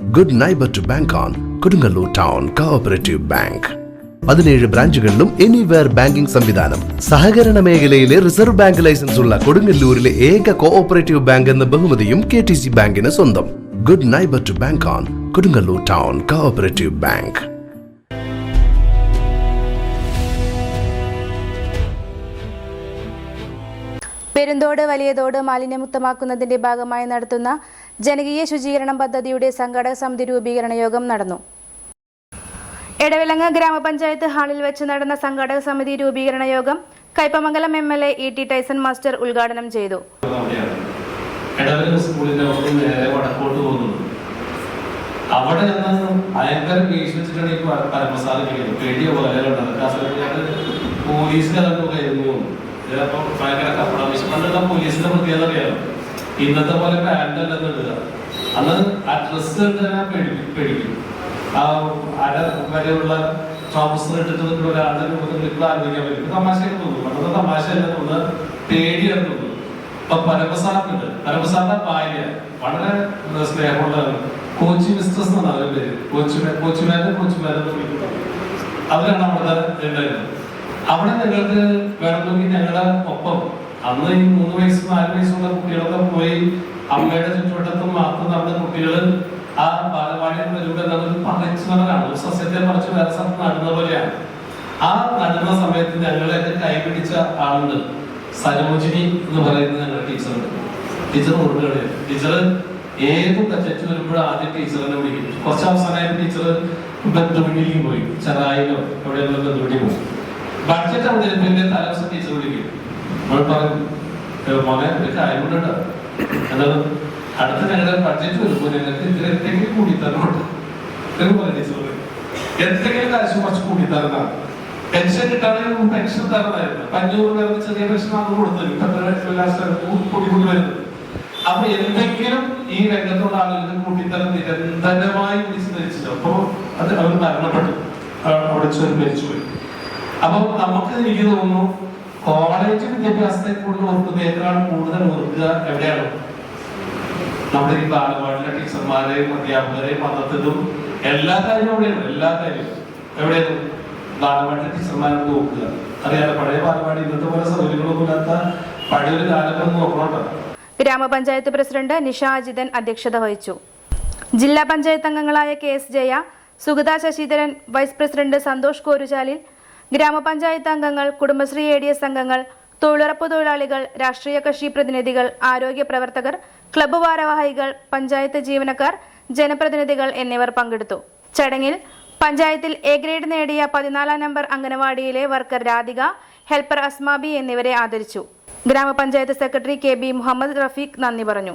Good neighbour to bank on Kodungallur town cooperative bank പതിനേഴ് ബ്രാഞ്ചുകളിലും anywhere banking സംവിധാനം. സഹകരണ മേഖലയിലെ റിസർവ് ബാങ്ക് ലൈസൻസ് ഉള്ള കൊടുങ്ങല്ലൂരിലെ ഏക കോഓപ്പറേറ്റീവ് ബാങ്ക് എന്ന ബഹുമതിയും കെ ടി സി ബാങ്കിന് സ്വന്തം. Good neighbour to bank on Kodungallur town cooperative bank Perunthodu Valiyathodu മാലിന്യമുക്തമാക്കുന്നതിന്റെ ഭാഗമായി നടത്തുന്ന ജനകീയ ശുചീകരണം പദ്ധതിയുടെ സംഘാടക സമിതി രൂപീകരണ യോഗം നടന്നു. എടവിലങ്ങ ഗ്രാമപഞ്ചായത്ത് ഹാളിൽ വെച്ച് നടന്ന സംഘാടക സമിതി രൂപീകരണ യോഗം Kaipamangalam M L A E T Tyson master ഉദ്ഘാടനം ചെയ്തു. അവിടെ ചെന്ന് ഭയങ്കര പേശി വെച്ചിട്ടാണ് ഈ പ- പരമസാല കളിക്കുന്നത് പേടിയ പോലെ കാസർഗോഡ് പോലീസിനകത്ത് കയറുന്നു ചിലപ്പോ ഭയങ്കര കപ്പട പണ്ടുള്ള പോലീസിന്റെ പ്രത്യേകത അറിയാലോ ഇന്നത്തെ പോലെ അല്ലെന്ന് ഇടുക. അന്ന് ആ ഡ്രസ് പേടിക്കും. ആ അര വരെയുള്ള ട്രൗസർ ഇട്ടിട്ട് നിൽക്കുന്ന ഒരാളുടെ രൂപത്തിൽ ഇപ്പോൾ ആലോചിക്കാൻ പറ്റും. തമാശയൊക്കെ തോന്നും. പണ്ടത്തെ തമാശ അല്ല തോന്നുന്നത്. പേടിയാണ് തോന്നുന്നത്. ഇപ്പൊ പരമസാറിനുണ്ട് പരമസാറിന്റെ ഭാര്യ. വളരെ സ്നേഹമുള്ള കോച്ചി മിസ്റ്റസ് എന്നാണ് അവരുടെ പേര്. കോച്ചുമേ കോച്ചുമാരും കോച്ചുമാരെന്ന് അവരാണ് അവിടെ ഉണ്ടായിരുന്നത് അവിടെ നിങ്ങൾക്ക് വേണമെങ്കിൽ ഞങ്ങളുടെ ഒപ്പം. അന്ന് ഈ മൂന്ന് വയസ്സ് നാല് അമ്മയുടെ ചുറ്റുവട്ടത്തും മാത്രം നടന്ന കുട്ടികൾ ആ ബാലവാടി വരുമ്പോൾ നമ്മൾ പറിച്ചു നടക്കാണ് ഒരു സസ്യത്തെ പറിച്ച് വേറെ സ്ഥലത്ത് പോലെയാണ്. ആ നടുന്ന സമയത്ത് ഞങ്ങളെയൊക്കെ കൈപിടിച്ച ആളുണ്ട്. സരോജിനി എന്ന് പറയുന്ന ഞങ്ങളുടെ ടീച്ചറുണ്ട്. ടീച്ചർ ഓടുകയാണ് ടീച്ചർ ഏത് തെറ്റ് വരുമ്പോഴും ആദ്യം ടീച്ചറിനെ വിളിക്കും. കുറച്ച് അവസാനമായിട്ട് ടീച്ചർ ബന്ധുവിലേക്ക് പോയി. ചെറായിലോ എവിടെയെങ്കിലും ബന്ധുവിടി പോയി. ബഡ്ജറ്റ് അവതരിപ്പിന്റെ തലേദിവസം ടീച്ചർ വിളിക്കും. നമ്മൾ പറയും മോനെ ഒരു കാര്യം കൊണ്ടുണ്ടോ എന്താണ് അടുത്ത ഞങ്ങളുടെ ബഡ്ജറ്റ് വരുമ്പോൾ ഞങ്ങൾക്ക് ഇതിൽ എന്തെങ്കിലും കൂടി ടീച്ചർ പറയും. എന്തെങ്കിലും കാശ് കുറച്ച് കൂടി തരണം പെൻഷൻ കിട്ടാണെങ്കിൽ പെൻഷൻ തരണമായിരുന്നു അഞ്ഞൂറ് പേർക്ക് ചെറിയ പെൻഷൻ കൊടുത്തത് ലാസ്റ്റ് കൂടി കൂടി വരുന്നത്. അപ്പൊ എന്തെങ്കിലും ഈ രംഗത്തുള്ള ആളുകൾക്ക് കൂട്ടിത്തരം നിരന്തരമായി വിളിച്ചു അപ്പോ അത് അവർ മരണപ്പെട്ടു. അവിടെ ചെറു മരിച്ചുപോയി. അപ്പൊ നമുക്ക് എനിക്ക് തോന്നുന്നു കോളേജ് വിദ്യാഭ്യാസത്തെ കൂടുതൽ ഓർക്കുന്നതിനേക്കാൾ കൂടുതൽ ഓർക്കുക? എവിടെയാണ്? നമ്മുടെ ഈ ബാലവാടിലെ ടീച്ചർമാരെയും അധ്യാപകരെയും മതത്തിലും എല്ലാ കാര്യവും എവിടെയാണ് എല്ലാ കാര്യവും. എവിടെയാണ്? ബാലവാടിലെ ടീച്ചർമാരെ നോക്കുക. അറിയാതെ പഴയ ബാലവാടി ഇന്നത്തെ പോലെ സൗകര്യങ്ങളൊന്നും ഇല്ലാത്ത പഴയൊരു കാലം നോക്കണോട്ടോ. ഗ്രാമപഞ്ചായത്ത് പ്രസിഡന്റ് നിഷ അജിതൻ അധ്യക്ഷത വഹിച്ചു. ജില്ലാ പഞ്ചായത്ത് അംഗങ്ങളായ K S Jaya Sugatha Sasidharan vice president Santhosh Koruchalil ഗ്രാമപഞ്ചായത്ത് അംഗങ്ങൾ കുടുംബശ്രീ എ ഡി എസ് അംഗങ്ങൾ തൊഴിലുറപ്പ് തൊഴിലാളികൾ രാഷ്ട്രീയ കക്ഷി പ്രതിനിധികൾ ആരോഗ്യ പ്രവർത്തകർ ക്ലബ്ബ് ഭാരവാഹികൾ പഞ്ചായത്ത് ജീവനക്കാർ ജനപ്രതിനിധികൾ എന്നിവർ പങ്കെടുത്തു. ചടങ്ങിൽ പഞ്ചായത്തിൽ എ ഗ്രേഡ് നേടിയ പതിനാലാം നമ്പർ അംഗനവാടിയിലെ വർക്കർ രാധിക ഹെൽപ്പർ അസ്മാബി എന്നിവരെ ആദരിച്ചു. ഗ്രാമപഞ്ചായത്ത് secretary K B Muhammad Rafeeq നന്ദി പറഞ്ഞു.